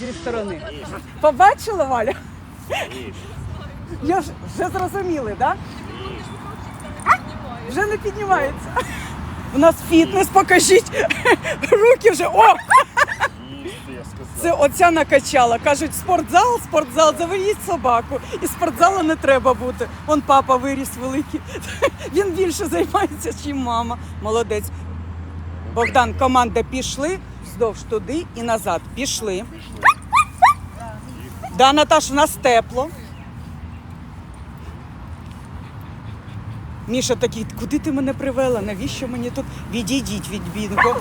Зі сторони. Побачила Валя? Я ж вже зрозуміли, так? Да? Вже не піднімається. У нас фітнес, покажіть. Руки вже. О! Це оця накачала. Кажуть, спортзал, спортзал, заведіть собаку. І спортзалу не треба бути. Вон папа виріс великий. Він більше займається, ніж мама. Молодець. Богдан, команда пішли вздовж туди і назад. Пішли. Да, Наташ, в нас тепло. Міша такий, куди ти мене привела? Навіщо мені тут? Відійдіть від бінго.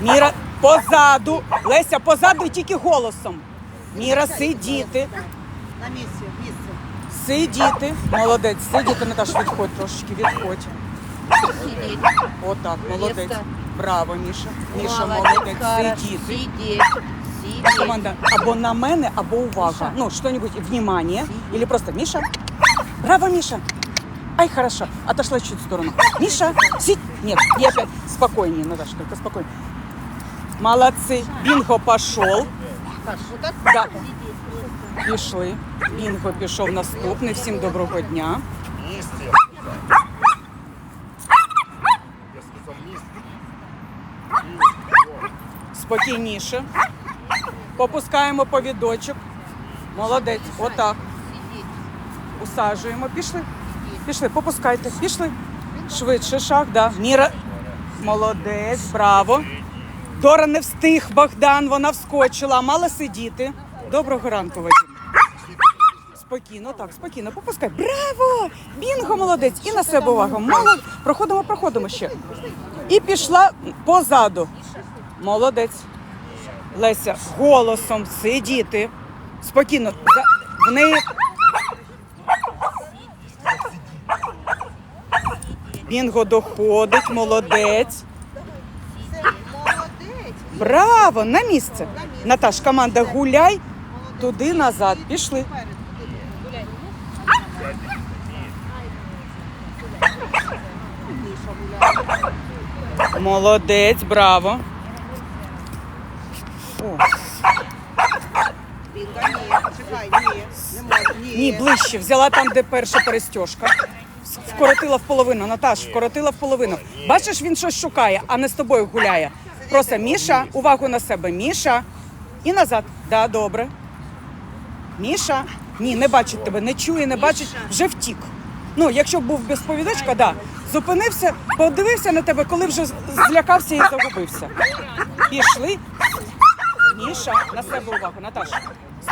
Міра позаду. Леся, позаду і тільки голосом. Міра, сидіти. На місці, місце. Сидіти. Молодець, сидіти, Наташ, відходь трошечки, відходь. Отак, молодець. Браво, Міша. Міша, молодець, сидіти. Сидіть. Сидіть. Команда або на мене, або увага. Ну, что-нибудь, внимание. Или просто Миша. Браво, Миша. Ай, хорошо. Отошла чуть в сторону. Миша, сидь. Нет, не опять. Спокойнее, Наташа, только спокойнее. Молодцы. Бинго пошел. Так, отак Да. сидіть. Пішли. Бінго пішов наступний. Всім доброго дня. Місце. Я сказав місце. Спокійніше. Попускаємо повідочок. Молодець. Отак. Усаджуємо. Пішли. Пішли, попускайте. Пішли. Швидше шаг, да. Міра. Молодець, браво. Дора не встиг, Богдан, вона вскочила, мала сидіти. Доброго ранку, Вадим. Спокійно, так, спокійно, попускай. Браво! Бінго, молодець! І на себе увагу. Молодець. Проходимо, проходимо ще. І пішла позаду. Молодець. Леся, голосом сидіти. Спокійно. В неї Бінго доходить, молодець. Браво! На місце. Наташ, команда гуляй туди назад. Пішли. Молодець, браво. О, Бінго, ні. Чекай, ні. Не можна. Ні. ні, ближче. Взяла там, де перша перестежка. Вкоротила в половину. Наташ, вкоротила в половину. Бачиш, він щось шукає, а не з тобою гуляє. Просто Міша, увагу на себе. Міша. І назад. Да, добре. Міша. Ні, не бачить тебе, не чує, не бачить, вже втік. Ну, якщо б був без повідочка, да. Зупинився, подивився на тебе, коли вже злякався і загубився. Пішли. Міша, на себе увагу, Наташа.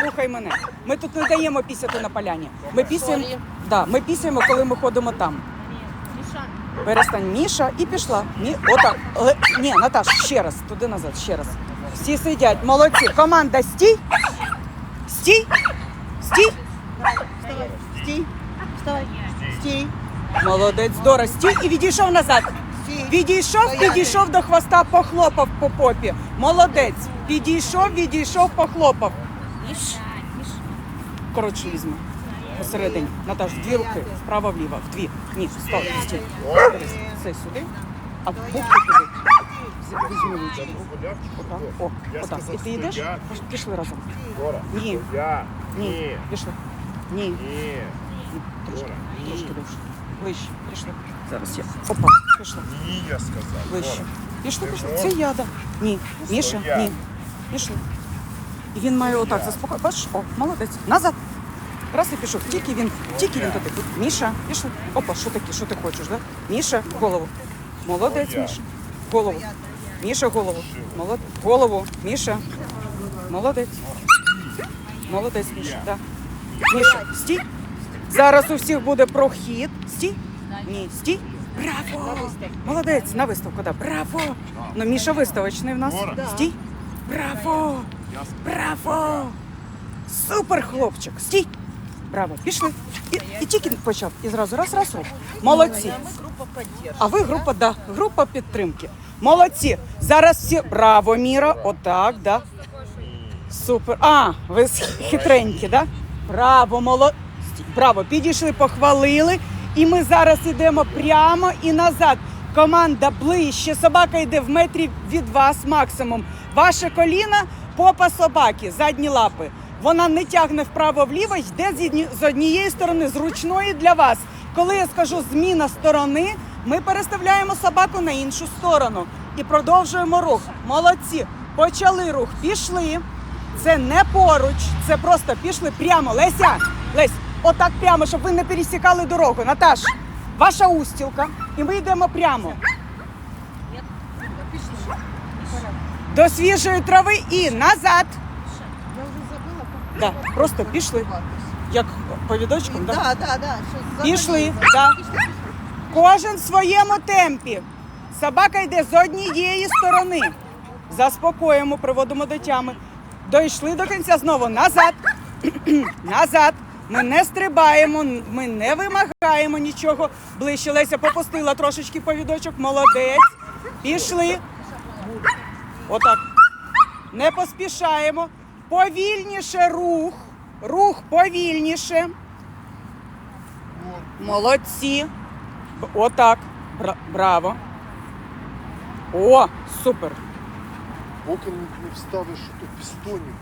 Слухай мене. Ми тут не даємо пісяти на поляні. Ми пісяємо, да, ми пісяємо, коли ми ходимо там. Перестань Міша і пішла. Ні, отак. Але, ні, Наташ, ще раз, туди назад, ще раз. Всі сидять, молодці. Команда стій. Стій. Стій. Стій. Вставай. Стій. Молодець, Дора, стій і відійшов назад. Стій. Підійшов, підійшов до хвоста, похлопав по попі. Молодець. Підійшов, відійшов, похлопав. Коротше візьми. Посередині. Наташ, дві руки, вправо вліво, в дві. Ні, стоп, стій. Це сюди, а бухти туди. Візь- Візьми ручку. Отак, о, Я отак. І сказав, ти йдеш? стояти. Пішли разом. Дора. Ні. Я. Ні, Ні. пішли. Ні, Ні. трошки, Дора. трошки Ні. довше. Ближче, пішли. Зараз я. Опа, пішли. Ні, я сказав. Ближче. Дора. Пішли, Ти пішли. що? Це я, да. Ні. Міша, я. ні. Пішли. І він має отак заспокоїти. Бачиш, о, молодець. Назад. Раз і пішов. Тільки він, тільки він туди. Міша, пішли. Опа, що таке? Що ти хочеш, да? Міша, голову. Молодець, Міша. Голову. Міша, голову. Молодець. Голову. Міша. Молодець. Молодець, Міша. Да. Міша, стій. Зараз у всіх буде прохід. Стій. Ні, стій. Браво! Молодець, на виставку, да. Браво! Ну, Міша виставочний в нас. Стій. Браво! Браво! Супер хлопчик! Стій! Браво! Пішли. І, і тільки почав. І зразу раз, раз, рух. Молодці. А ви група, да, група підтримки. Молодці. Зараз всі. Браво, Міра. Отак, да. Супер. А, ви хитренькі, да? Браво, молодці. Браво, підійшли, похвалили. І ми зараз йдемо прямо і назад. Команда ближче. Собака йде в метрі від вас максимум. Ваше коліна Попа собаки, задні лапи. Вона не тягне вправо-вліво, йде з одні- з однієї сторони, зручної для вас. Коли я скажу зміна сторони, ми переставляємо собаку на іншу сторону і продовжуємо рух. Молодці. Почали рух. Пішли. Це не поруч, це просто пішли прямо. Леся, Лесь, отак прямо, щоб ви не пересікали дорогу. Наташ, ваша устілка, і ми йдемо прямо. До свіжої трави і назад. Я вже забила. Да, просто пішли. Як повідочком, да? Да, да, да. Що Пішли, да. Кожен в своєму темпі. Собака йде з однієї сторони. Заспокоїмо, приводимо до тями. Дійшли до кінця знову назад. назад. Ми не стрибаємо, ми не вимагаємо нічого. Ближче Леся попустила трошечки повідочок. Молодець. Пішли. Отак. Не поспішаємо. Повільніше рух. Рух повільніше. Молодці. Отак. Бра- Браво. О, супер. Поки не вставиш, що тут пістонів.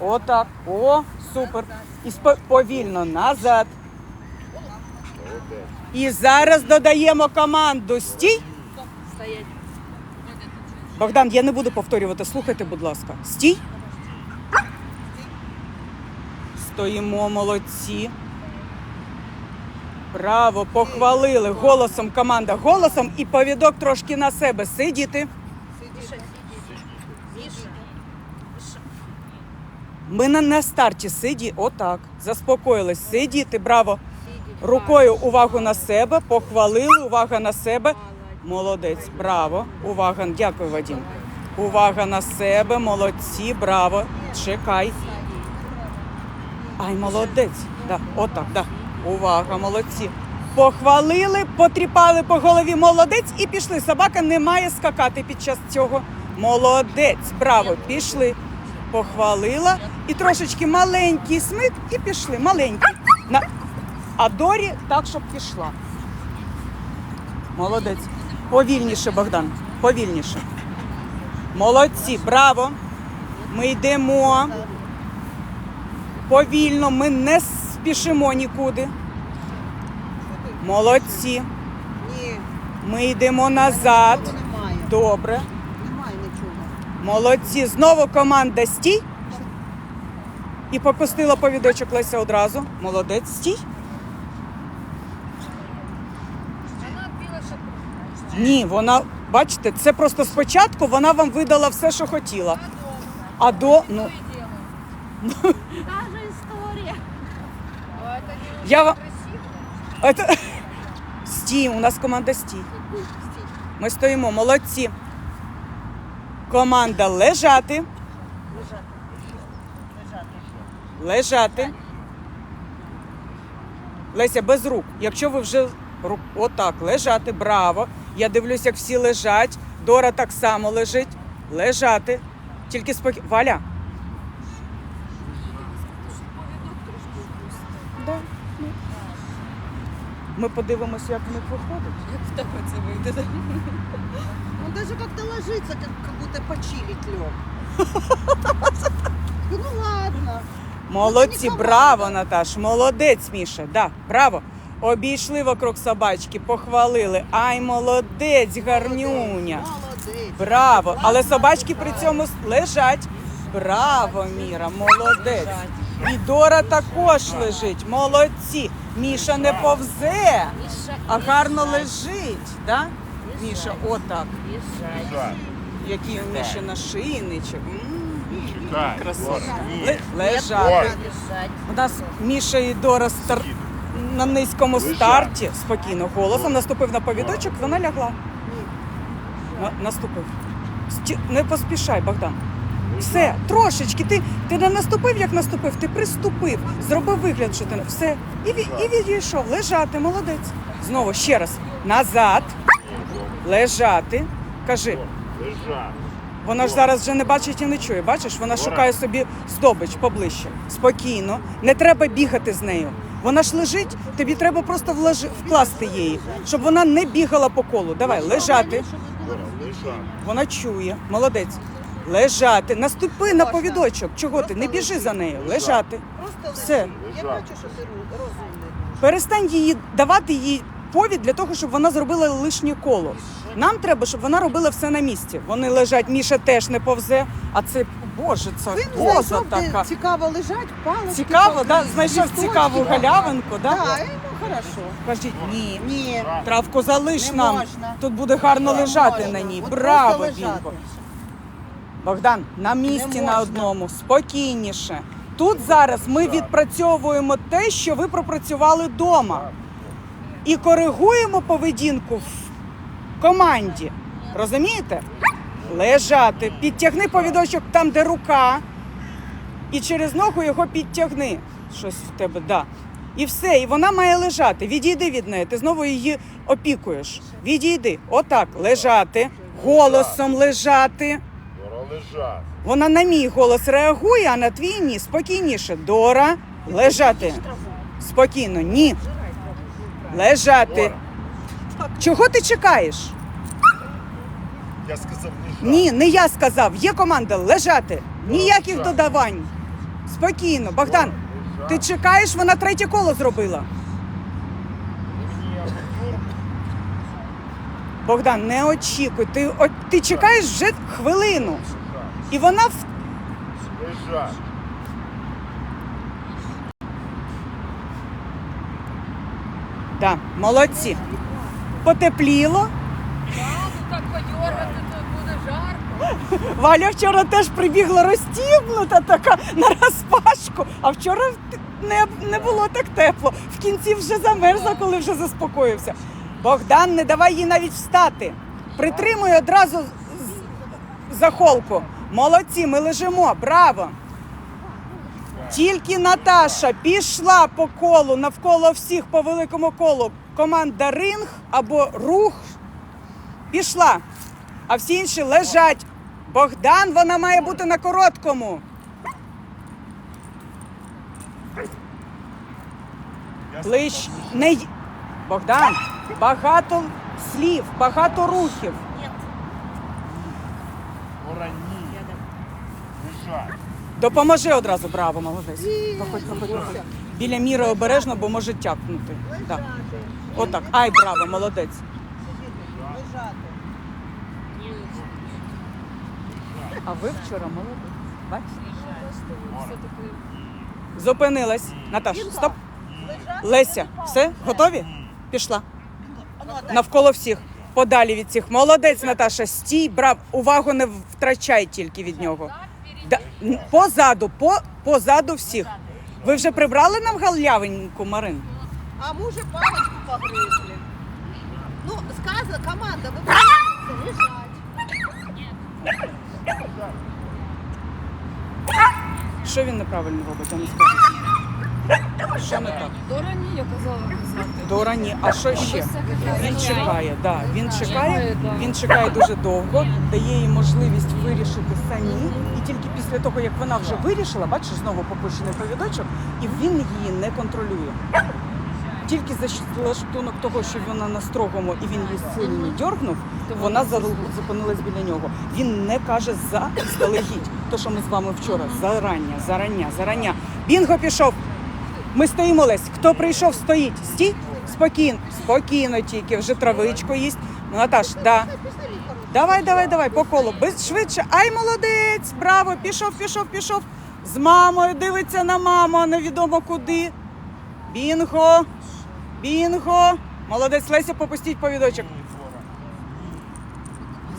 Отак. О, супер. І спо- повільно назад. І зараз додаємо команду стій. Богдан, я не буду повторювати. Слухайте, будь ласка. Стій. Стоїмо, молодці. Браво, похвалили. Голосом команда голосом і повідок трошки на себе. Сидіти. Ми на, на старті сиді, отак. Заспокоїлись. Сидіти, браво. Рукою увагу на себе, похвалили, увага на себе. Молодець, браво. Увага. Дякую, Вадим. Увага на себе, молодці, браво. Чекай. Ай, молодець. Да, отак, да. Увага, молодці. Похвалили, потріпали по голові молодець і пішли. Собака не має скакати під час цього. Молодець, браво, пішли. Похвалила. І трошечки маленький смик, і пішли. Маленький. На... А Дорі так, щоб пішла. Молодець. Повільніше, Богдан. Повільніше. Молодці, браво. Ми йдемо. Повільно, ми не спішимо нікуди. Молодці. Ми йдемо назад. Добре. Молодці. Знову команда стій. І попустила повідочок Леся одразу. Молодець, стій. Ні, вона, бачите, це просто спочатку вона вам видала все, що хотіла. А до, ну, Та же історія. я вам. Это... Стій, у нас команда стій. Ми стоїмо, молодці. Команда лежати. Лежати. Леся, без рук. Якщо ви вже рук... отак, лежати, браво. Я дивлюсь, як всі лежать. Дора так само лежить. Лежати. Тільки спокійно. Валя. Да. ну. Ми подивимося, як в них виходить. Он даже как-то ложится, как, как будто почилить лег. Ну ладно. Молодці, браво, Наташ, молодець, Міша. Да, браво. Обійшли вокруг собачки, похвалили. Ай, молодець, гарнюня. Браво. Але собачки при цьому лежать. Браво, Міра, молодець. І Дора також лежить. Молодці. Міша не повзе, а гарно лежить. Да? Міша, отак. Який у Міші нашийничок. М, Чекай. Красотка. Дора, ні. Ле- Лежати. У нас Міша і Дора стар... на низькому старті спокійно голосом наступив на повідочок, вона лягла. На- наступив. Сті- Не поспішай, Богдан. Все, трошечки. Ти, ти не наступив, як наступив, ти приступив, зробив вигляд, що ти не- все. І, ві- і відійшов. Лежати, молодець. Знову ще раз. Назад. Лежати. Кажи. Лежать. Вона ж зараз вже не бачить і не чує. Бачиш, вона шукає собі здобич поближче. Спокійно. Не треба бігати з нею. Вона ж лежить, тобі треба просто вложи, вкласти її, щоб вона не бігала по колу. Давай, лежати. Вона чує. Молодець. Лежати. Наступи на повідочок. Чого ти? Не біжи за нею. Лежати. Просто Все. Я бачу, що ти розумний. Перестань її давати їй повід для того, щоб вона зробила лишнє коло. Нам треба, щоб вона робила все на місці. Вони лежать, Міша теж не повзе. А це боже, це Він поза знайшов, така. цікаво лежать, палочки. Цікаво, да? знайшов листочки. цікаву галявинку, да? Так, йому хорошо. Кажіть, ні. Ні. Травку залиш Не нам. можна. Тут буде гарно Не лежати можна. на ній. От Браво, просто лежати. Богдан, на місці Не на можна. одному, спокійніше. Тут зараз ми відпрацьовуємо те, що ви пропрацювали вдома. І коригуємо поведінку в команді. Розумієте? Лежати. Підтягни повідочок там, де рука, і через ногу його підтягни. Щось в тебе, да. І все, і вона має лежати. Відійди від неї, ти знову її опікуєш. Відійди. Отак, лежати, голосом лежати. Дора лежать. Вона на мій голос реагує, а на твій ні. Спокійніше. Дора, лежати. Спокійно, ні. Лежати. Чого ти чекаєш? Я сказав лежать. Ні, не я сказав. Є команда лежати. Ніяких додавань. Спокійно, Богдан. Ти чекаєш, вона третє коло зробила. Богдан, не очікуй. Ти, о- ти чекаєш вже хвилину. І вона в Лежать. Да, молодці. Потепліло. Так Валя вчора теж прибігла розтібнута така на розпашку. А вчора не, не було так тепло. В кінці вже замерзла, коли вже заспокоївся. Богдан, не давай їй навіть встати. Притримуй одразу за холку. Молодці, ми лежимо. Браво! Тільки Наташа пішла по колу навколо всіх по великому колу. Команда ринг або рух пішла. А всі інші лежать. Богдан, вона має бути на короткому. Лиш не Богдан, багато слів, багато рухів. Ні. Лежать. Допоможи одразу, браво, молодець. Проходь, проходь, проходь. Біля міри обережно, бо може тяпнути. Так. Отак. Ай, браво, молодець. Лежати. А ви вчора молодець. Бачите? Зупинилась. Наташ, стоп. Леся, все? Готові? Пішла. Навколо всіх. Подалі від всіх. Молодець, Наташа, стій, брав. Увагу не втрачай тільки від нього. Да, н- позаду, по, позаду всіх. Ви вже прибрали нам галявинку, Марин? А ми вже палочку. Ну, сказано, команда, ви лежать. Що він неправильно робить, я не скажу. Що не так? Дора ні, я казала казати. Дора ні. А що ще? Він чекає, да. він чекає, він чекає дуже довго, дає їй можливість вирішити самі. І тільки після того, як вона вже вирішила, бачиш, знову попущений повідочок, і він її не контролює. Тільки за лаштунок того, що вона на строгому і він її сильно дьоргнув, вона зупинилась біля нього. Він не каже за здалегідь. То, що ми з вами вчора зарання, зарання, зарання. Бінго пішов. Ми стоїмо Лесь. Хто прийшов, стоїть. Стій. Спокійно, спокійно тільки, вже травичку їсть. Ну, Наташ, да. Давай, давай, давай, по колу. Без швидше. Ай, молодець! Браво! Пішов, пішов, пішов. З мамою дивиться на маму, а невідомо куди. Бінго! Бінго! Молодець Леся, попустіть повідочок.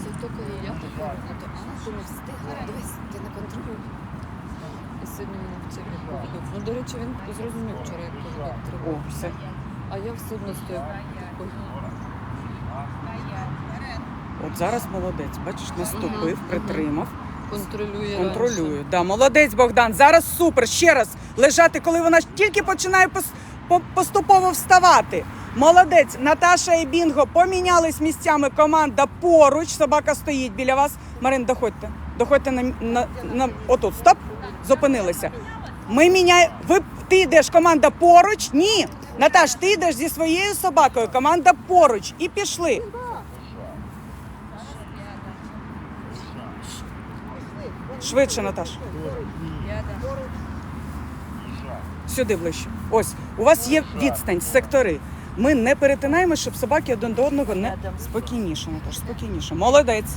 Це тільки я так роблю, то а, думаю, встигла, дивись, ти не контролюй. І сьогодні вчив як повідок. Ну, до речі, він зрозумів вчора, як О, все. А я все одно стою. От зараз молодець. Бачиш, наступив, притримав. Контролює. Контролюю. Да, молодець Богдан. Зараз супер. Ще раз лежати, коли вона тільки починає пос- по- поступово вставати. Молодець, Наташа і Бінго помінялись місцями. Команда поруч. Собака стоїть біля вас. Марин, доходьте. Доходьте на, на, на отут. Стоп. Зупинилися. Ми міняємо. Ви ти йдеш, команда поруч. Ні. Наташ, ти йдеш зі своєю собакою. Команда поруч. І пішли. Швидше, Наташ. Сюди ближче. Ось, у вас є відстань, сектори. Ми не перетинаємо, щоб собаки один до одного не спокійніше, Наташ, спокійніше. Молодець.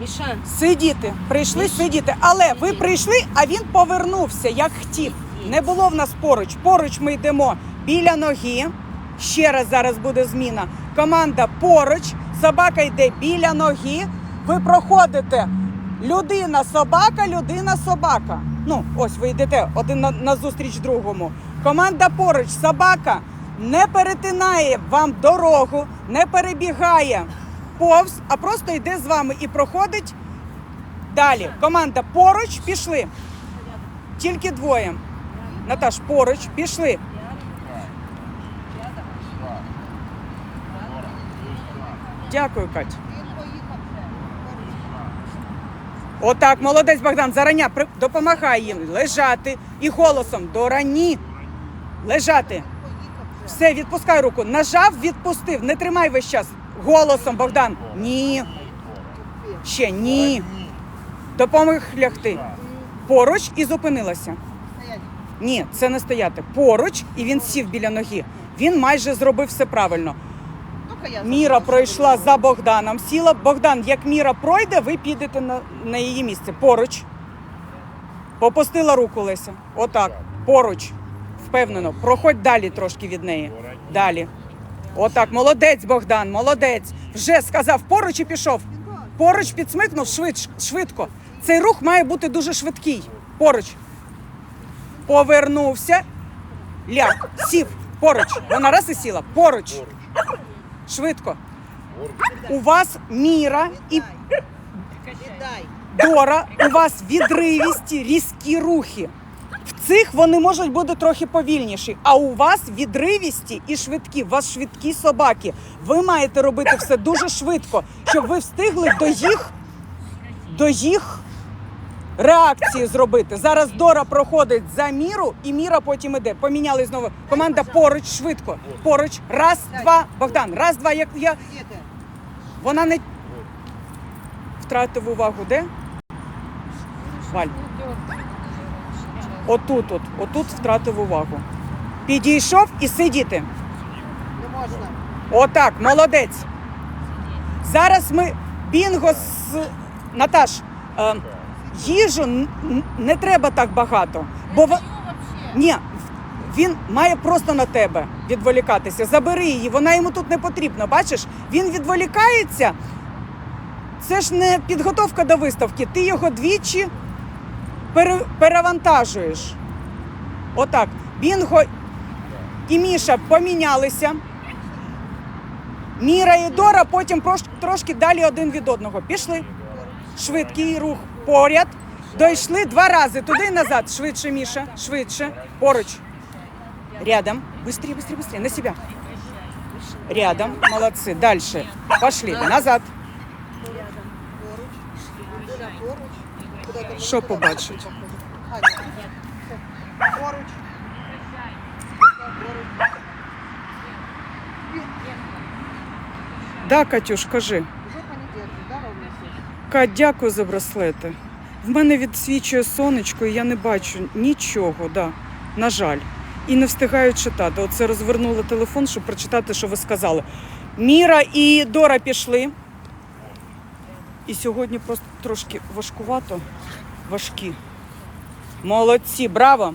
Міша, Сидіти, прийшли сидіти. Але ви прийшли, а він повернувся, як хотів. Не було в нас поруч. Поруч ми йдемо біля ноги. Ще раз зараз буде зміна. Команда поруч, собака йде біля ноги. Ви проходите людина, собака, людина, собака. Ну, ось ви йдете один на, на зустріч другому. Команда поруч, собака не перетинає вам дорогу, не перебігає повз, а просто йде з вами і проходить далі. Команда поруч пішли. Тільки двоє. Наташ, поруч, пішли. Дякую, Кать. Отак, молодець Богдан, зарання допомагай їм лежати і голосом до рані. Лежати. Все, відпускай руку. Нажав, відпустив. Не тримай весь час. Голосом, Богдан. Ні. Ще ні. Допомог лягти. Поруч і зупинилася. Ні, це не стояти. Поруч, і він сів біля ноги. Він майже зробив все правильно. Міра пройшла за Богданом. Сіла Богдан, як Міра пройде, ви підете на, на її місце. Поруч. Попустила руку Леся. Отак. Поруч. Впевнено. Проходь далі трошки від неї. Далі. Отак. Молодець, Богдан, молодець. Вже сказав поруч і пішов. Поруч підсмикнув швидш, швидко. Цей рух має бути дуже швидкий. Поруч. Повернувся. Ляг. Сів. Поруч. Вона раз і сіла. Поруч. Швидко. У вас міра і. Дора, у вас відривісті різкі рухи. Цих вони можуть бути трохи повільніші, а у вас відривісті і швидкі. У вас швидкі собаки. Ви маєте робити все дуже швидко, щоб ви встигли до їх, до їх реакції зробити. Зараз Дора проходить за міру, і міра потім іде. Поміняли знову. Команда поруч швидко. Поруч. Раз, два. Богдан, раз, два. Як я вона не втратив увагу, де? Валь. Отут, от, отут втратив увагу. Підійшов і сидіти. Не можна. Отак, молодець. Зараз ми бінго з Наташ. Е, їжу н- н- не треба так багато. Бо в... Ні, він має просто на тебе відволікатися. Забери її, вона йому тут не потрібна. Бачиш, він відволікається. Це ж не підготовка до виставки. Ти його двічі перевантажуєш. Отак. Бінго і Міша помінялися. Міра і Дора потім прош- трошки далі один від одного. Пішли. Швидкий рух поряд. Дійшли два рази туди і назад. Швидше, Міша, швидше. Поруч. Рядом. Быстрее, быстрее, быстрее. На себя. Рядом. Молодцы. Дальше. Пошли. Назад. Що побачить? Да, Катюш, кажи. Кать, дякую за браслети. В мене відсвічує сонечко, і я не бачу нічого, да. на жаль. І не встигаю читати. Оце розвернула телефон, щоб прочитати, що ви сказали. Міра і Дора пішли. І сьогодні просто трошки важкувато. Важкі. Молодці, браво.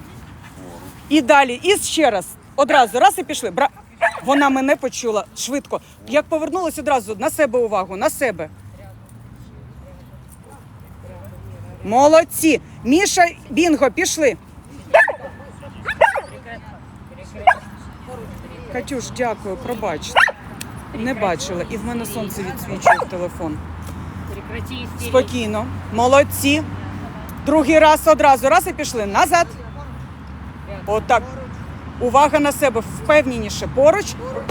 І далі, і ще раз. Одразу, раз і пішли. Бра... Вона мене почула швидко. Як повернулась одразу на себе увагу, на себе. Молодці. Міша, Бінго, пішли. Катюш, дякую, пробачте. Не бачила. І в мене сонце відсвічує в телефон. Спокійно. Молодці. Другий раз одразу. Раз і пішли. Назад. Отак. Увага на себе впевненіше. Поруч,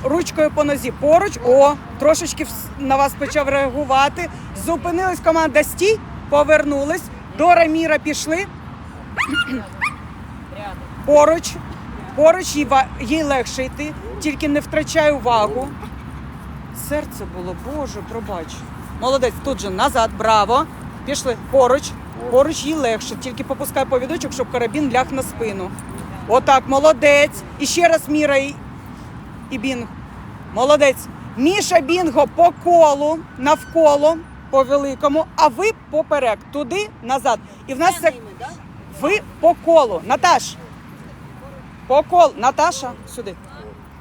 ручкою по нозі. Поруч. О, трошечки на вас почав реагувати. Зупинилась команда стій, повернулись. Дора Міра пішли. Поруч. Поруч їй, їй легше йти, тільки не втрачай увагу. Серце було, Боже, пробач. Молодець, тут же назад, браво. Пішли поруч. Поруч їй легше, тільки попускай повідочок, щоб карабін ляг на спину. Отак, молодець. І ще раз Міра і, і Бінг. Молодець. Міша Бінго по колу, навколо, по великому, а ви поперек, туди, назад. І в нас це ви по колу. Наташ. По колу. Наташа, сюди.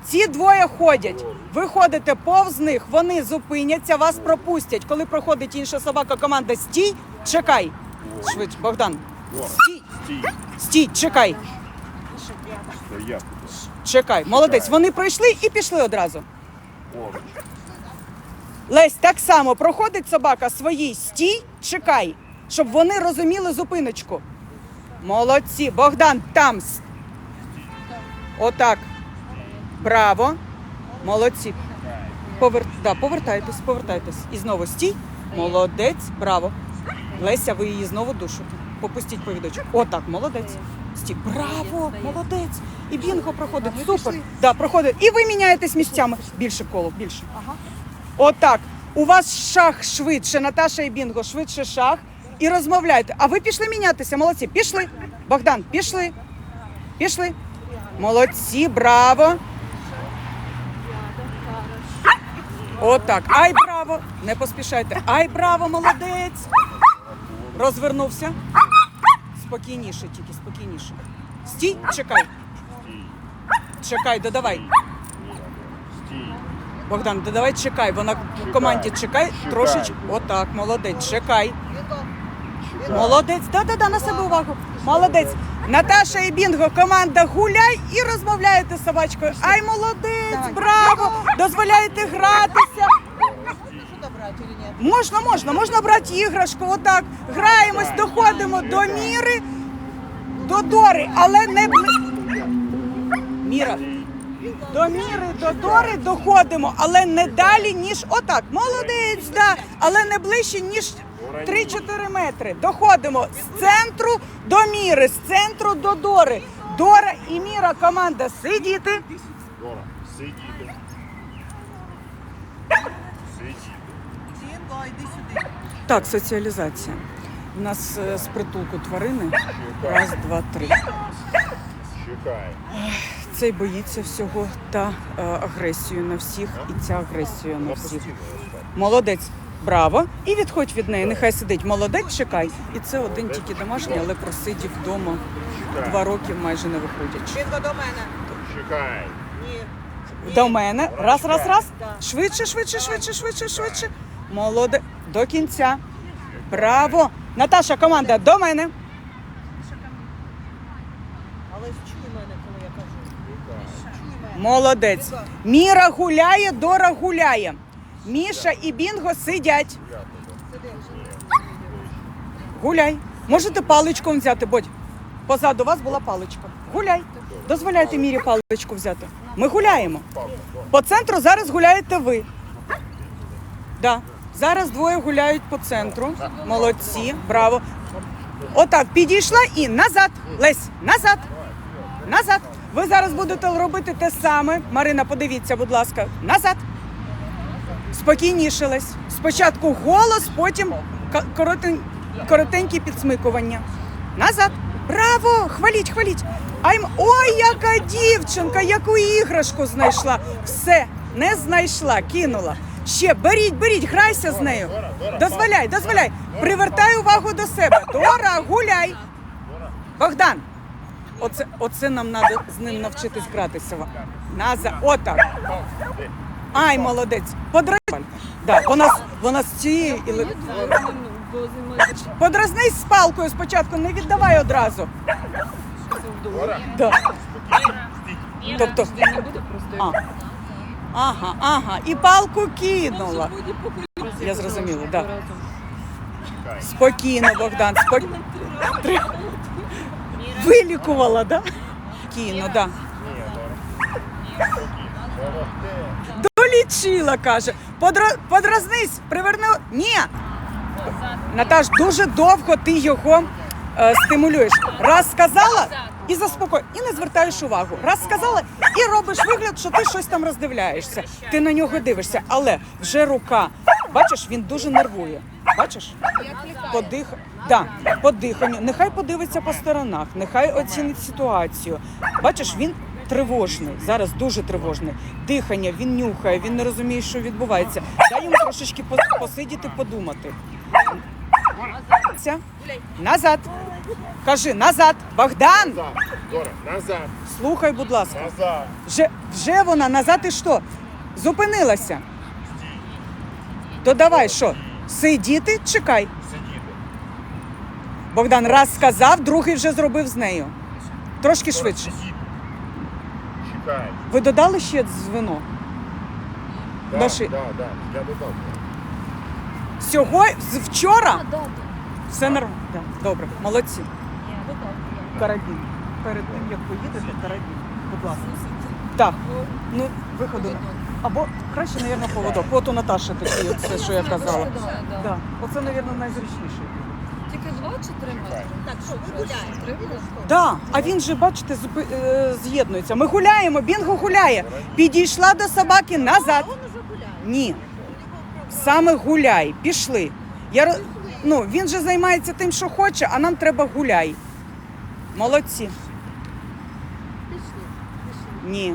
Ці двоє ходять. Ви ходите повз них, вони зупиняться, вас пропустять. Коли проходить інша собака, команда стій, чекай. Швидше, Богдан. Стій. Стій, чекай. Чекай. Молодець. Вони пройшли і пішли одразу. Поруч. Лесь, так само проходить собака своїй стій, чекай, щоб вони розуміли зупиночку. Молодці. Богдан, там. с- Отак. Браво. Молодці. Повер... Да, повертайтесь, повертайтесь. І знову стій. Молодець, браво. Леся, ви її знову душите. Попустіть повідочок. Отак, молодець. Стій. Браво, молодець. І бінго проходить. Супер. Да, проходить. І ви міняєтесь місцями. Більше коло, більше. Отак. У вас шах швидше, Наташа і Бінго, швидше шах. І розмовляйте. А ви пішли мінятися, молодці. Пішли. Богдан, пішли. Пішли. Молодці, браво. Отак. Ай, браво. Не поспішайте. Ай, браво, молодець. Розвернувся. Спокійніше, тільки спокійніше. Стій, чекай. Чекай, додавай. Богдан, додавай чекай. Вона в команді чекай, Чекай. трошечки. Отак, молодець, чекай. Молодець, да-да-да, на себе увагу. Молодець. Наташа і Бінго, команда гуляй і розмовляєте з собачкою. Ай, молодець, браво! Дозволяєте гратися. Можна, можна, можна брати іграшку. Отак. Граємось, доходимо до міри, до Дори, але не Міра. До міри, до Дори доходимо, але не далі, ніж отак. Молодець, да, але не ближче, ніж 3-4 метри. Доходимо з центру до міри, з центру до Дори. Дора і Міра команда сидіти. Дора, сидіти. Так, соціалізація. У нас е, з притулку тварини. Раз, два, три. Чекай. Цей боїться всього та е, агресію на всіх, і ця агресія на Вона всіх. постійно. Молодець, браво. І відходь від неї. Нехай сидить. Молодець, чекай. І це один тільки домашній, але просидів вдома два роки майже не виходячи. Бінго до мене. Чекай. Ні. До мене. Раз, раз, раз. Швидше, швидше, швидше, швидше, швидше. Молоде. До кінця. Браво. Наташа, команда, до мене. Але чуй мене, коли я кажу. Мене. Молодець. Міра гуляє, Дора гуляє. Міша і Бінго сидять. Гуляй. Можете паличку взяти, будь. Позаду вас була паличка. Гуляй. Дозволяйте мірі паличку взяти. Ми гуляємо. По центру зараз гуляєте ви. Да. Зараз двоє гуляють по центру. Молодці, браво. Отак, підійшла і назад. Лесь, назад. Назад. Ви зараз будете робити те саме. Марина, подивіться, будь ласка, назад. Спокійніше, Лесь. Спочатку голос, потім коротень, коротенькі підсмикування. Назад. Браво! Хваліть, хваліть. Айм... Ой, яка дівчинка, яку іграшку знайшла. Все, не знайшла, кинула. Ще беріть, беріть, грайся з нею. Дозволяй, дозволяй. Привертай увагу до себе. Дора, гуляй. Богдан. Оце, оце нам треба з ним навчитись гратися. Наза, отак. Ай, молодець. Подразни. Да, вона, вона з Бо займається Подразнись з палкою спочатку, не віддавай одразу. Да. Тобто. Ага, ага. І палку кинула. Я зрозуміла, да. Спокійно, Богдан, спокійно. Вилікувала, да? Спокійно, да. Ні, Дора. Спокійно. Молодець. Каже. Подра... Подразнись, приверни. Ні. Наташ, дуже довго ти його е, стимулюєш. Раз сказала і заспокой, і не звертаєш увагу. Раз сказала і робиш вигляд, що ти щось там роздивляєшся. Ти на нього дивишся, але вже рука. Бачиш, він дуже нервує. Бачиш? Подих. Да, по диханню. Нехай подивиться по сторонах, нехай оцінить ситуацію. Бачиш, він тривожний, зараз дуже тривожний. Дихання, він нюхає, він не розуміє, що відбувається. Дай йому трошечки посидіти, подумати. Назад. Кажи, назад. Богдан! Дора, назад, Слухай, будь ласка. назад. Вже, вже вона назад і що? Зупинилася. То давай що? Сидіти, чекай. Сидіти. Богдан раз сказав, другий вже зробив з нею. Трошки швидше. Сидіти. Ви додали ще з вино? Да, Наші- да, да, я додав. Сьогодні, вчора? А, да, да. Все нормально. Да, добре, молодці. Я додав. Карабін. Перед тим, як поїдете, карабін. Будь ласка. Так, ну виходу. Або краще, мабуть, поводок. От у Наташі такі, це, що я казала. Да, да. Да. Оце, мабуть, найзручніше. Два чи три метри? Так, що, ми гуляємо? Три метри? Да, а він же, бачите, зупи- е, з'єднується. Ми гуляємо, Бінго гуляє. Підійшла до собаки назад. А он уже гуляє. Ні. Саме гуляй. Пішли. Я, ну, він же займається тим, що хоче, а нам треба гуляй. Молодці. Пішли, пішли. Ні.